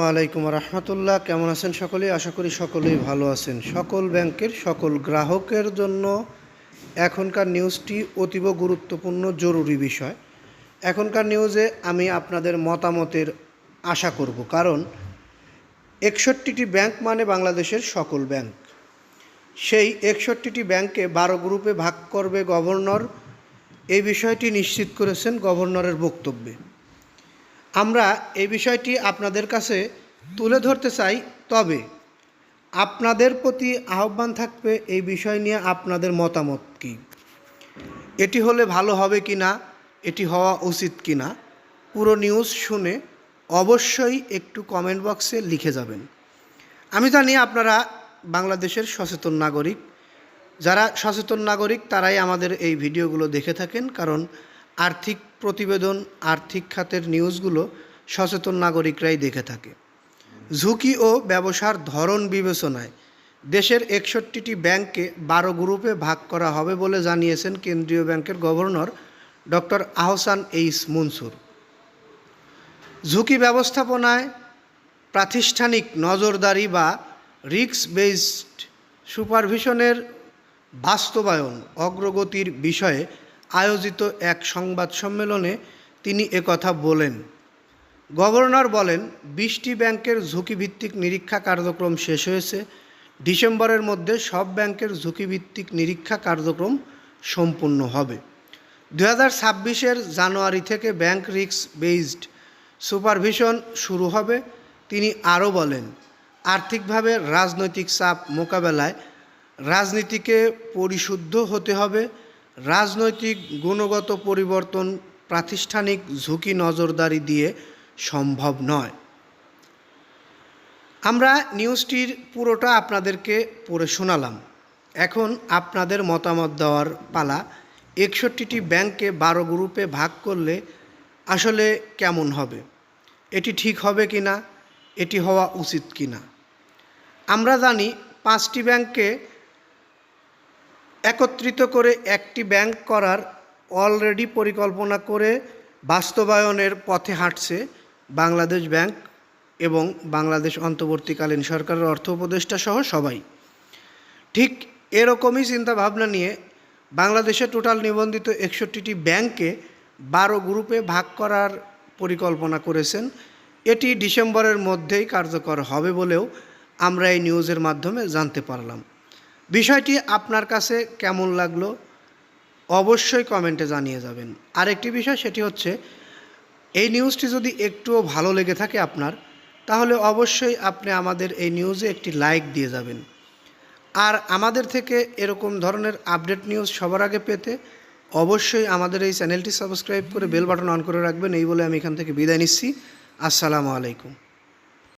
আসসালামু আলাইকুম রহমতুল্লাহ। কেমন আছেন সকলেই আশা করি সকলেই ভালো আছেন। সকল ব্যাংকের, সকল গ্রাহকের জন্য এখনকার নিউজটি অতীব গুরুত্বপূর্ণ, জরুরি বিষয়। এখনকার নিউজে আমি আপনাদের মতামতের আশা করব। কারণ একষট্টিটি ব্যাংক মানে বাংলাদেশের সকল ব্যাংক। সেই একষট্টিটি ব্যাংকে বারো গ্রুপে ভাগ করবে গভর্নর। এই বিষয়টি নিশ্চিত করেছেন গভর্নরের বক্তব্যে। আমরা এই বিষয়টি আপনাদের কাছে তুলে ধরতে চাই, তবে আপনাদের প্রতি আহ্বান থাকবে এই বিষয় নিয়ে আপনাদের মতামত কী? এটি হলে ভালো হবে কি না? এটি হওয়া উচিত কি না? পুরো নিউজ শুনে অবশ্যই একটু কমেন্ট বক্সে লিখে যাবেন। আমি জানি আপনারা বাংলাদেশের সচেতন নাগরিক। যারা সচেতন নাগরিক, তারাই আমাদের এই ভিডিওগুলো দেখে থাকেন, কারণ আর্থিক প্রতিবেদন, আর্থিক খাতের নিউজগুলো সচেতন নাগরিকরাই দেখে থাকে। ঝুঁকি ও ব্যবসার ধরন বিবেচনায় দেশের একষট্টিটি ব্যাংককে বারো গ্রুপে ভাগ করা হবে বলে জানিয়েছেন কেন্দ্রীয় ব্যাংকের governor doctor Ahsan H Mansur. ঝুঁকি ব্যবস্থাপনায় প্রাতিষ্ঠানিক নজরদারি বা রিস্ক বেসড সুপারভিশনের বাস্তবায়ন অগ্রগতির বিষয়ে আয়োজিত এক সংবাদ সম্মেলনে তিনি একথা বলেন। গভর্নর বলেন, বিশটি ব্যাংকের ঝুঁকিভিত্তিক নিরীক্ষা কার্যক্রম শেষ হয়েছে। ডিসেম্বরের মধ্যে সব ব্যাংকের ঝুঁকিভিত্তিক নিরীক্ষা কার্যক্রম সম্পূর্ণ হবে। দু হাজার ছাব্বিশের জানুয়ারি থেকে ব্যাংক রিস্ক বেসড সুপারভিশন শুরু হবে, তিনি আরও বলেন। আর্থিকভাবে রাজনৈতিক চাপ মোকাবেলায় রাজনীতিকে পরিশুদ্ধ হতে হবে রাজনৈতিক গুণগত পরিবর্তন প্রাতিষ্ঠানিক ঝুঁকি নজরদারি দিয়ে সম্ভব নয়। আমরা নিউজটির পুরোটা আপনাদেরকে পড়ে শোনালাম। এখন আপনাদের মতামত দেওয়ার পালা। একষট্টিটি ব্যাংকে বারো গ্রুপে ভাগ করলে আসলে কেমন হবে? এটি ঠিক হবে কি না? এটি হওয়া উচিত কি না? আমরা জানি পাঁচটি ব্যাংকে একত্রিত করে একটি ব্যাংক করার অলরেডি পরিকল্পনা করে বাস্তবায়নের পথে হাঁটছে বাংলাদেশ ব্যাংক এবং বাংলাদেশ অন্তর্বর্তীকালীন সরকারের অর্থ উপদেষ্টা সহ সবাই। ঠিক এরকমই চিন্তাভাবনা নিয়ে বাংলাদেশে টোটাল নিবন্ধিত একষট্টিটি ব্যাংকে বারো গ্রুপে ভাগ করার পরিকল্পনা করেছেন। এটি ডিসেম্বরের মধ্যেই কার্যকর হবে বলেও আমরা এই নিউজের মাধ্যমে জানতে পারলাম। বিষয়টি আপনার কাছে কেমন লাগল অবশ্যই কমেন্টে জানিয়ে যাবেন। আরেকটি বিষয় সেটি হচ্ছে, এই নিউজটি যদি একটুও ভালো লেগে থাকে আপনার, তাহলে অবশ্যই আপনি আমাদের এই নিউজে একটি লাইক দিয়ে যাবেন। আর আমাদের থেকে এরকম ধরনের আপডেট নিউজ সবার আগে পেতে অবশ্যই আমাদের এই চ্যানেলটি সাবস্ক্রাইব করে বেল বাটন অন করে রাখবেন, এই বলে আমি এখান থেকে বিদায় নিচ্ছি। আসসালামু আলাইকুম।